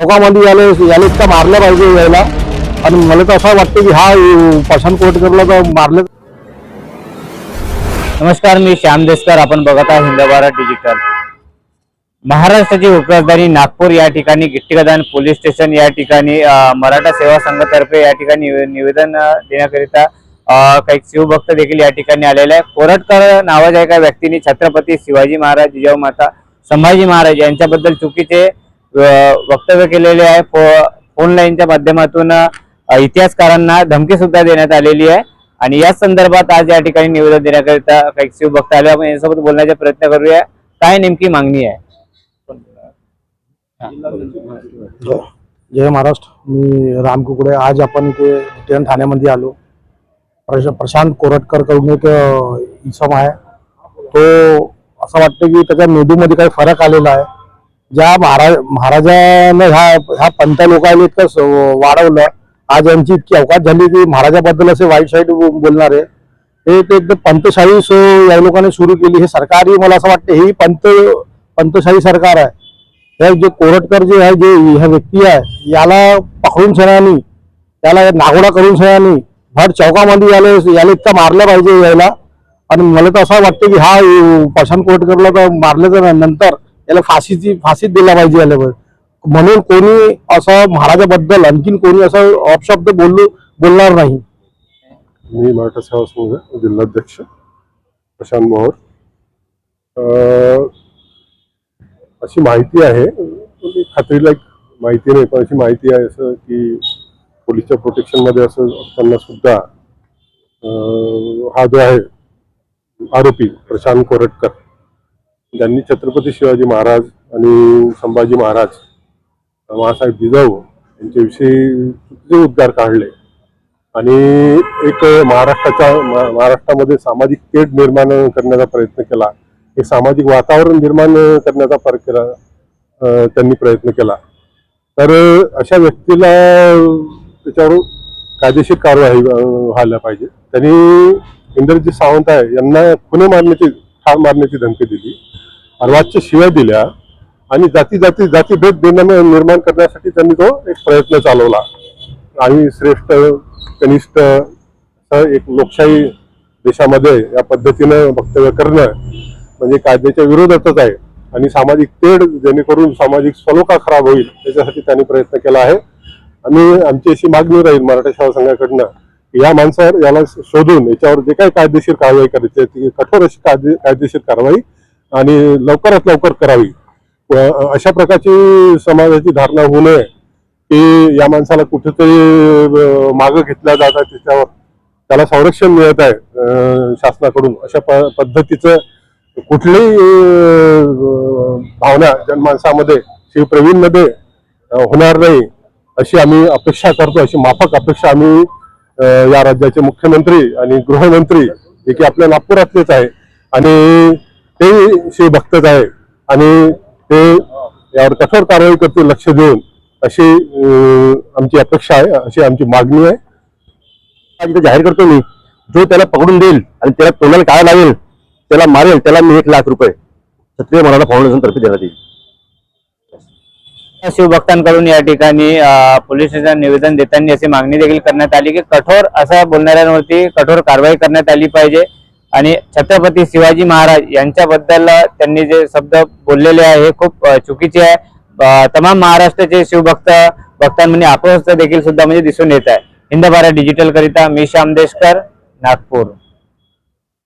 चौकामध्ये याला याला इतका मारलं पाहिजे यायला. आणि मला तर असं वाटतं की हा अं, प्रशांत कोटकरला तर मारलं. नमस्कार मी श्याम देसकर. आपण बघत आहात हिंदवारा डिजिटल. महाराष्ट्राची उपराजधानी नागपूर या ठिकाणी गिट्टीगदान पोलीस स्टेशन या ठिकाणी मराठा सेवा संघातर्फे या ठिकाणी निवे- निवेदन देण्याकरिता काही शिवभक्त देखील या ठिकाणी आलेले आहे कोरटकर नावाच्या एका व्यक्तीने छत्रपती शिवाजी महाराज जिजाऊ माता संभाजी महाराज यांच्याबद्दल चुकीचे वक्तव्य केलेले आहे. फोन लाईनच्या माध्यमातून इतिहासकारांना धमकी सुद्धा देण्यात आलेली आहे. आणि या संदर्भात आज या ठिकाणी निवेदन देण्याकरिता काही शिवभक्त आले आपण यांच्यासोबत बोलण्याचा प्रयत्न करूया. काय नेमकी मागणी आहे? हो. जय महाराष्ट्र. मी राम कुकडे. आज आपण इथे डिटेन ठाण्यामध्ये आलो. प्रशांत कोरटकरकडून एक इसम आहे. तो असं वाटतं की त्याच्या मेदूमध्ये काही फरक आलेला आहे. ज्या महाराज महाराजानं ह्या ह्या पंथ लोकांनी इतकं स- वाढवलं आज यांची इतकी अवकाश झाली की महाराजाबद्दल असे वाईट साईट बोलणारे हे ते एकदम पंतशाही सो- या लोकांनी सुरू केली. हे सरकारही मला असं वाटतं ही पंत पंतशाही सरकार आहे. हे जे कोरटकर जे आहे जे ह्या व्यक्ती आहे याला पकडून सगळ्यांनी त्याला नागोडा करून सगळ्यांनी भर चौकामध्ये याला याला इतका मारलं पाहिजे यायला. आणि मला तर असं वाटतं की हा अं, प्रशांत कोरटकरला तर मारल्याच्या नंतर याला फाशीची फाशीच दिला पाहिजे याला. म्हणून कोणी असं महाराजाबद्दल आणखीन कोणी असं अपशब्द बोललो बोलणार नाही. मी मराठा सेवा संघ जिल्हाध्यक्ष प्रशांत मोहर. अशी माहिती आहे. खात्रीला एक माहिती नाही पण अशी माहिती आहे असं की पोलीसच्या प्रोटेक्शनमध्ये असं असताना सुद्धा हा जो आहे आरोपी प्रशांत कोरटकर. ज्यांनी छत्रपती शिवाजी महाराज आणि संभाजी महाराज महासाहेब जिजाऊ यांच्याविषयी चुकीचे उद्गार काढले. आणि एक महाराष्ट्राच्या महाराष्ट्रामध्ये सामाजिक तेढ निर्माण करण्याचा प्रयत्न केला. एक सामाजिक वातावरण निर्माण करण्याचा फार केला त्यांनी प्रयत्न केला. तर अशा व्यक्तीला त्याच्यावर कायदेशीर कारवाई व्हायला पाहिजे. त्यांनी इंद्रजित सावंत आहे यांना खुने मारण्याची ठार मारण्याची धमकी दिली. अर्वाच्य शिव्या दिल्या. आणि जाती जाती जातीभेद देणं निर्माण करण्यासाठी त्यांनी तो एक प्रयत्न चालवला. आणि श्रेष्ठ कनिष्ठ एक लोकशाही देशामध्ये या पद्धतीनं वक्तव्य करणं म्हणजे कायद्याच्या विरोधातच आहे. आणि सामाजिक तेढ जेणेकरून सामाजिक सलोखा खराब होईल त्याच्यासाठी त्यांनी प्रयत्न केला आहे. आणि आमची अशी मागणी राहील मराठा शाळा संघाकडनं या माणसावर याला शोधून याच्यावर जे काही कायदेशीर कारवाई करायची ती कठोर अशी कायदे कायदेशीर कारवाई आणि लवकरात लवकर करावी. अशा प्रकारची समाजाची धारणा होऊ नये की या माणसाला कुठेतरी मागं घेतल्या जात आहे त्याच्यावर. त्याला संरक्षण मिळत आहे शासनाकडून. अशा प- पद्धतीचं कुठलीही भावना जनमानसामध्ये शिवप्रवीणमध्ये होणार नाही अशी आम्ही अपेक्षा करतो अशी माफक अपेक्षा आम्ही या राज्याचे मुख्यमंत्री आणि गृहमंत्री जे की आपल्या नागपुरातलेच आहे. आणि ते शिवभक्तच आहे. आणि ते यावर कठोर कारवाई करतील लक्ष देऊन अशी आमची अपेक्षा आहे अशी आमची मागणी आहे. आज इथं जाहीर करतो मी. जो त्याला पकडून देईल आणि त्याला तोंडाला काय लागेल त्याला मारेल त्याला मी एक लाख रुपये क्षत्रिय मराठा फाउंडेशन तर्फे देण्यात येईल. शिवभक्तांकडून या ठिकाणी पोलीस स्टेशन निवेदन देताना अशी मागणी देखील करण्यात आली की कठोर असं बोलणाऱ्यांवरती कठोर कारवाई करण्यात आली पाहिजे. आणि छत्रपती शिवाजी महाराज यांच्याबद्दल त्यांनी जे शब्द बोललेले आहे हे खूप चुकीचे आहे. तमाम महाराष्ट्राचे शिवभक्त भक्तांमध्ये अपवस्थ देखील सुद्धा म्हणजे दिसून येत आहे. हिंद भारत डिजिटल करिता मी श्याम देशकर नागपूर.